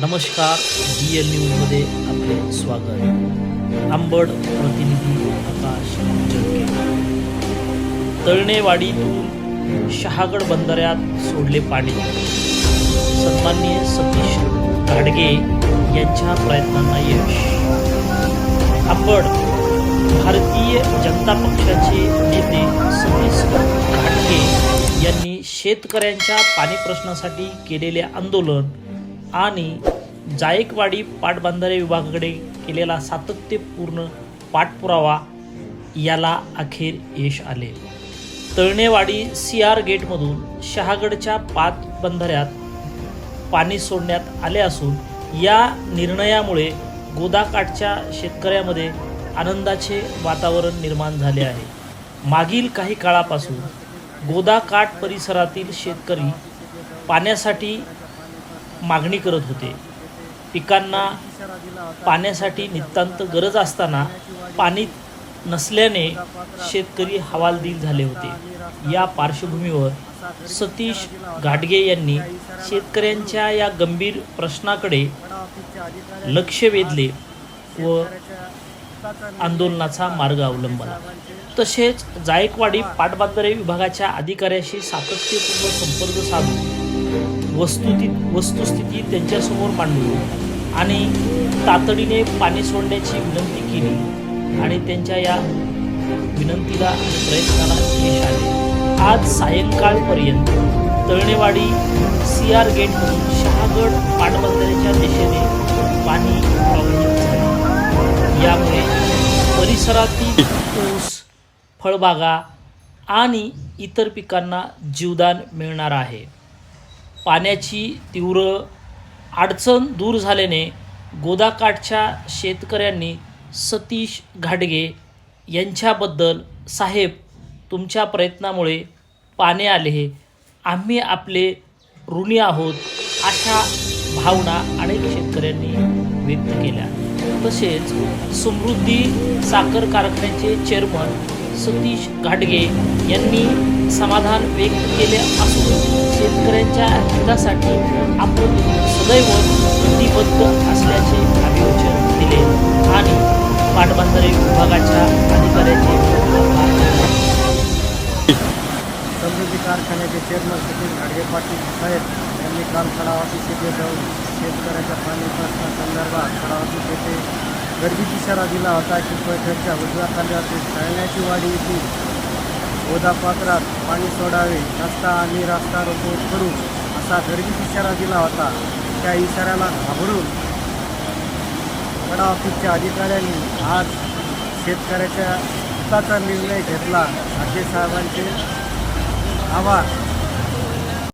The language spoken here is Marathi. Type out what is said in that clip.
नमस्कार डी एल न्यूजमध्ये आपले स्वागत आंबड प्रतिनिधी आकाश जळके. तळणेवाडीतून शहागड बंधाऱ्यात सोडले पाणी. सन्माननीय सतीश घाडगे यांच्या प्रयत्नांना यश. आंबड भारतीय जनता पक्षाचे नेते सतीश घाटगे यांनी शेतकऱ्यांच्या पाणी प्रश्नासाठी केलेले आंदोलन आणि जायकवाडी पाटबंधारे विभागाकडे केलेला सातत्यपूर्ण पाठपुरावा याला अखेर यश आले. तळणेवाडी सी आर गेटमधून शहागडच्या पाच बंधाऱ्यात पाणी सोडण्यात आले असून या निर्णयामुळे गोदाकाठच्या शेतकऱ्यामध्ये आनंदाचे वातावरण निर्माण झाले आहे. मागील काही काळापासून गोदाकाठ परिसरातील शेतकरी पाण्यासाठी मागणी करत होते. पिकांना पाण्यासाठी नितांत गरज असताना पाणी नसल्याने शेतकरी हवालदिल झाले होते. या पार्श्वभूमीवर सतीश घाटगे यांनी शेतकऱ्यांच्या या गंभीर प्रश्नाकडे लक्ष वेधले व आंदोलनाचा मार्ग अवलंबला. तसेच जायकवाडी पाटबंधारे विभागाच्या अधिकाऱ्याशी सातत्यपूर्ण संपर्क साधून वस्तुती वस्तुस्थिती त्यांच्यासमोर मांडली आणि तातडीने पाणी सोडण्याची विनंती केली आणि त्यांच्या या विनंतीला आणि प्रयत्नाला यश आले. आज सायंकाळपर्यंत तळणेवाडी सी आर गेटमधून शहागड पाटबंधाऱ्याच्या दिशेने पाणी प्रवाहित झाले यामुळे परिसरातील ऊस फळबागा आणि इतर पिकांना जीवदान मिळणार आहे. पाण्याची तीव्र अडचण दूर झाल्याने गोदाकाठच्या शेतकऱ्यांनी सतीश घाटगे यांच्याबद्दल साहेब तुमच्या प्रयत्नामुळे पाणी आले हे आम्ही आपले ऋणी आहोत अशा भावना अनेक शेतकऱ्यांनी व्यक्त केल्या. तसेच समृद्धी साखर कारखान्याचे चेअरमन सतीश घाटगे यांनी समाधान व्यक्त केले असून शेतकऱ्यांच्या हितासाठी आपण सदैव प्रतिबद्ध असल्याचे अभिवचन दिले आणि पाटबंधारे विभागाच्या अधिकाऱ्यांचे समृद्धी कारखान्याचे चेअरमन सचिन घाडगे पाटील साहेब यांनी काल खडा ऑफिस जाऊन शेतकऱ्याच्या पाणी प्रश्नासंदर्भात खडा ऑफिस गर्दीची इशारा दिला होता की पैठणच्या उजव्या खांद्यातील तळण्याची वाडी येथील गोदापात्रात पाणी सोडावे रस्ता आणि रस्ता रोको करू असा गर्दीची इशारा दिला होता. त्या इशाऱ्याला घाबरून खडा ऑफिसच्या अधिकाऱ्यांनी आज शेतकऱ्याच्या हिताचा निर्णय घेतला. असे साहेबांचे आभार.